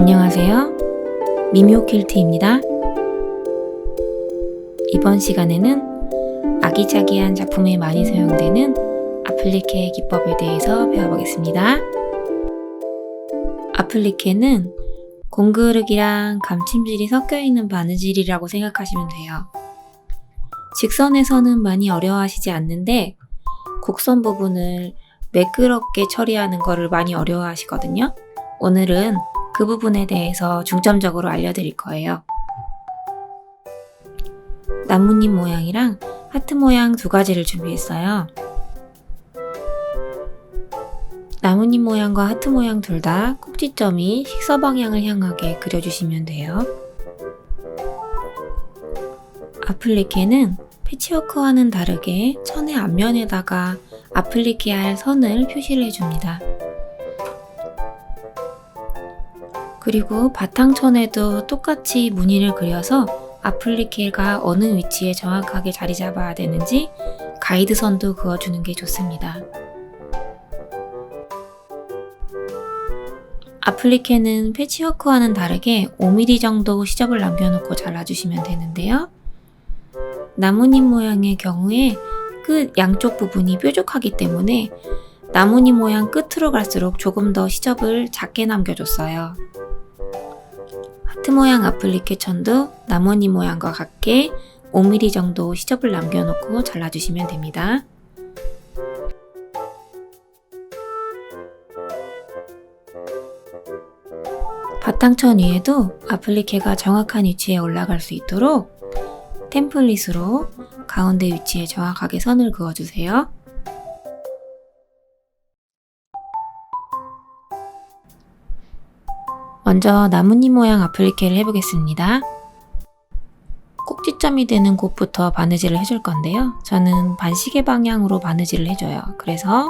안녕하세요. 미묘 퀼트입니다. 이번 시간에는 아기자기한 작품에 많이 사용되는 아플리케 기법에 대해서 배워보겠습니다. 아플리케는 공그르기랑 감침질이 섞여 있는 바느질이라고 생각하시면 돼요. 직선에서는 많이 어려워하시지 않는데 곡선 부분을 매끄럽게 처리하는 것을 많이 어려워하시거든요. 오늘은 그 부분에 대해서 중점적으로 알려드릴 거예요. 나뭇잎 모양이랑 하트 모양 두 가지를 준비했어요. 나뭇잎 모양과 하트 모양 둘 다 꼭지점이 식서 방향을 향하게 그려주시면 돼요. 아플리케는 패치워크와는 다르게 천의 앞면에다가 아플리케할 선을 표시를 해줍니다. 그리고 바탕천에도 똑같이 무늬를 그려서 아플리케가 어느 위치에 정확하게 자리 잡아야 되는지 가이드선도 그어주는 게 좋습니다. 아플리케는 패치워크와는 다르게 5mm 정도 시접을 남겨놓고 잘라주시면 되는데요. 나뭇잎 모양의 경우에 끝 양쪽 부분이 뾰족하기 때문에 나뭇잎 모양 끝으로 갈수록 조금 더 시접을 작게 남겨줬어요. 하트 모양 아플리케 천도 나뭇잎 모양과 같게 5mm 정도 시접을 남겨놓고 잘라주시면 됩니다. 바탕천 위에도 아플리케가 정확한 위치에 올라갈 수 있도록 템플릿으로 가운데 위치에 정확하게 선을 그어주세요. 먼저 나뭇잎 모양 아플리케를 해보겠습니다. 꼭지점이 되는 곳부터 바느질을 해줄 건데요. 저는 반시계 방향으로 바느질을 해줘요. 그래서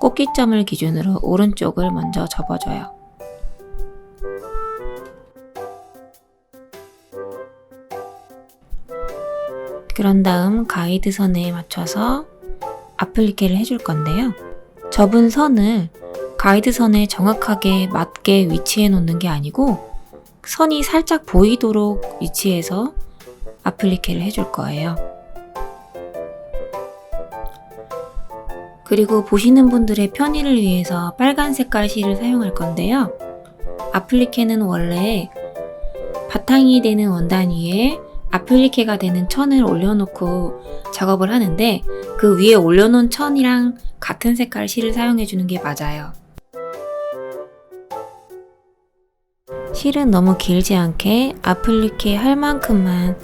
꼭지점을 기준으로 오른쪽을 먼저 접어줘요. 그런 다음 가이드 선에 맞춰서 아플리케를 해줄 건데요. 접은 선을 가이드 선에 정확하게 맞게 위치해 놓는 게 아니고 선이 살짝 보이도록 위치해서 아플리케를 해줄 거예요. 그리고 보시는 분들의 편의를 위해서 빨간 색깔 실을 사용할 건데요. 아플리케는 원래 바탕이 되는 원단 위에 아플리케가 되는 천을 올려놓고 작업을 하는데 그 위에 올려놓은 천이랑 같은 색깔 실을 사용해주는 게 맞아요. 실은 너무 길지 않게 아플리케 할 만큼만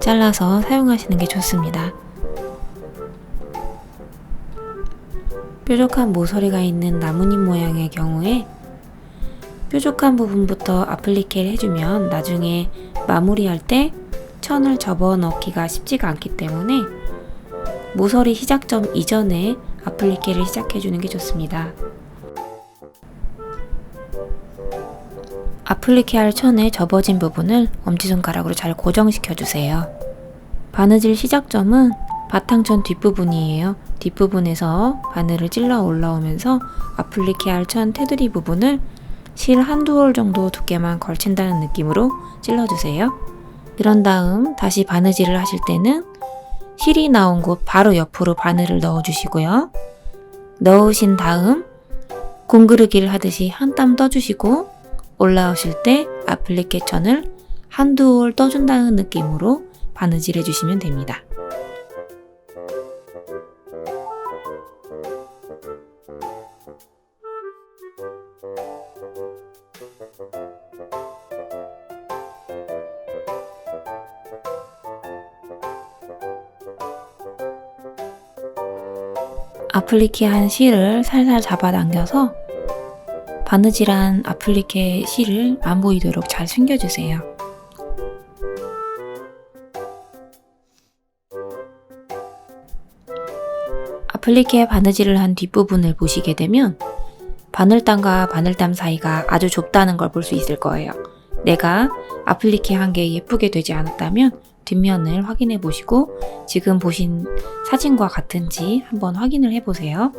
잘라서 사용하시는 게 좋습니다. 뾰족한 모서리가 있는 나뭇잎 모양의 경우에 뾰족한 부분부터 아플리케를 해주면 나중에 마무리할 때 천을 접어 넣기가 쉽지가 않기 때문에 모서리 시작점 이전에 아플리케를 시작해주는 게 좋습니다. 아플리케 할 천의 접어진 부분을 엄지손가락으로 잘 고정시켜 주세요. 바느질 시작점은 바탕천 뒷부분이에요. 뒷부분에서 바늘을 찔러 올라오면서 아플리케 할 천 테두리 부분을 실 한두 올 정도 두께만 걸친다는 느낌으로 찔러주세요. 그런 다음 다시 바느질을 하실 때는 실이 나온 곳 바로 옆으로 바늘을 넣어주시고요. 넣으신 다음 공그르기를 하듯이 한 땀 떠주시고 올라오실 때 아플리케 천을 한두 올 떠준다는 느낌으로 바느질 해주시면 됩니다. 아플리케 한 실을 살살 잡아당겨서 바느질한 아플리케 실을 안 보이도록 잘 숨겨주세요. 아플리케 바느질을 한 뒷부분을 보시게 되면 바늘땀과 바늘땀 사이가 아주 좁다는 걸 볼 수 있을 거예요. 내가 아플리케 한 게 예쁘게 되지 않았다면 뒷면을 확인해 보시고 지금 보신 사진과 같은지 한번 확인을 해 보세요.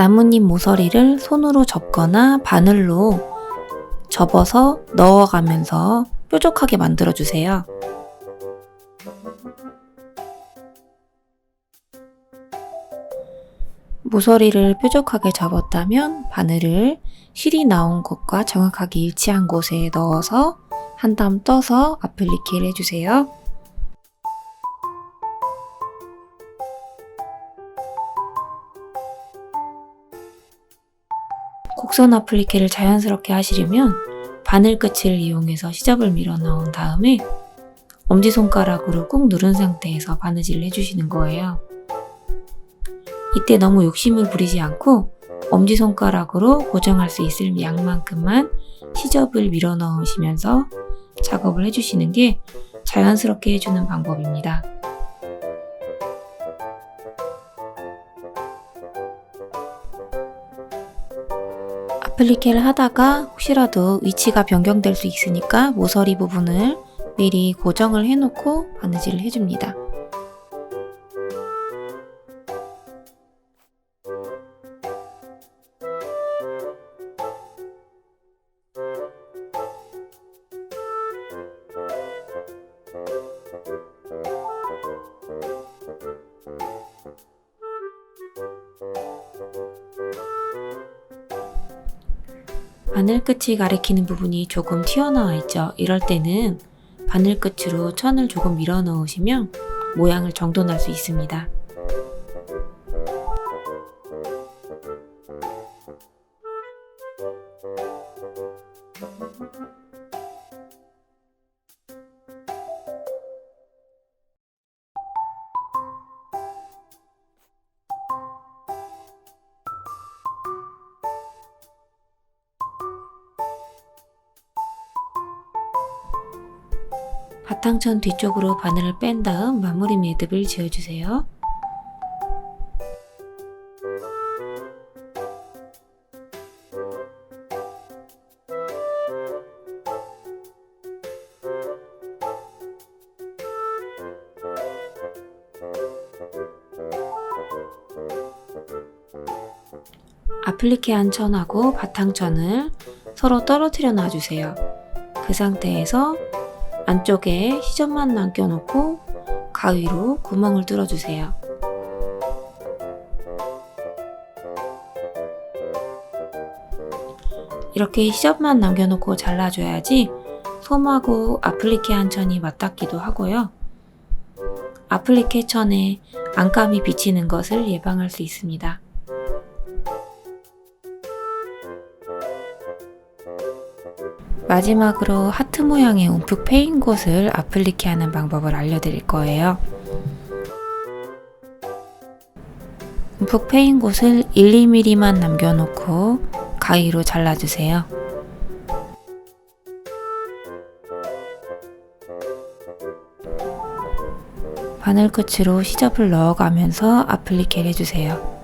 나뭇잎 모서리를 손으로 접거나 바늘로 접어서 넣어가면서 뾰족하게 만들어주세요. 모서리를 뾰족하게 접었다면 바늘을 실이 나온 곳과 정확하게 일치한 곳에 넣어서 한 땀 떠서 아플리케를 해주세요. 곡선 아플리케를 자연스럽게 하시려면 바늘 끝을 이용해서 시접을 밀어 넣은 다음에 엄지손가락으로 꾹 누른 상태에서 바느질을 해주시는 거예요. 이때 너무 욕심을 부리지 않고 엄지손가락으로 고정할 수 있을 양만큼만 시접을 밀어 넣으시면서 작업을 해주시는 게 자연스럽게 해주는 방법입니다. 아플리케를 하다가 혹시라도 위치가 변경될 수 있으니까 모서리 부분을 미리 고정을 해놓고 바느질을 해줍니다. 바늘 끝이 가리키는 부분이 조금 튀어나와 있죠. 이럴 때는 바늘 끝으로 천을 조금 밀어 넣으시면 모양을 정돈할 수 있습니다. 바탕천 뒤쪽으로 바늘을 뺀 다음 마무리 매듭을 지어주세요. 아플리케 한 천하고 바탕천을 서로 떨어뜨려 놔주세요. 그 상태에서 안쪽에 시접만 남겨놓고 가위로 구멍을 뚫어주세요. 이렇게 시접만 남겨놓고 잘라줘야지 솜하고 아플리케 한 천이 맞닿기도 하고요. 아플리케 천에 안감이 비치는 것을 예방할 수 있습니다. 마지막으로 하트 모양의 움푹 패인 곳을 아플리케 하는 방법을 알려드릴 거예요. 움푹 패인 곳을 1, 2mm만 남겨놓고 가위로 잘라주세요. 바늘 끝으로 시접을 넣어가면서 아플리케를 해주세요.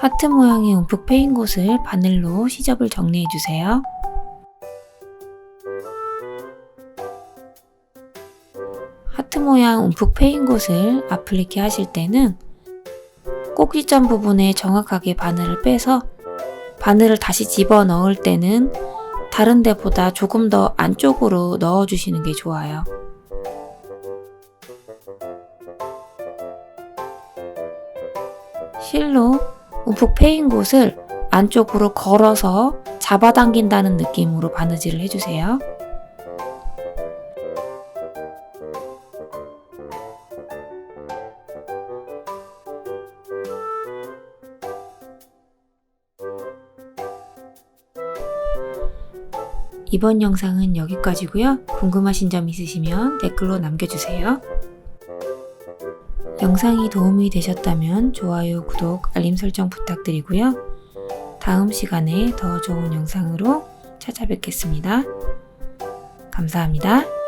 하트 모양의 움푹 패인 곳을 바늘로 시접을 정리해 주세요. 하트 모양 움푹 패인 곳을 아플리케 하실 때는 꼭지점 부분에 정확하게 바늘을 빼서 바늘을 다시 집어 넣을 때는 다른 데보다 조금 더 안쪽으로 넣어 주시는 게 좋아요. 실로 움푹 패인 곳을 안쪽으로 걸어서 잡아당긴다는 느낌으로 바느질을 해주세요. 이번 영상은 여기까지고요. 궁금하신 점 있으시면 댓글로 남겨주세요. 영상이 도움이 되셨다면 좋아요, 구독, 알림 설정 부탁드리고요. 다음 시간에 더 좋은 영상으로 찾아뵙겠습니다. 감사합니다.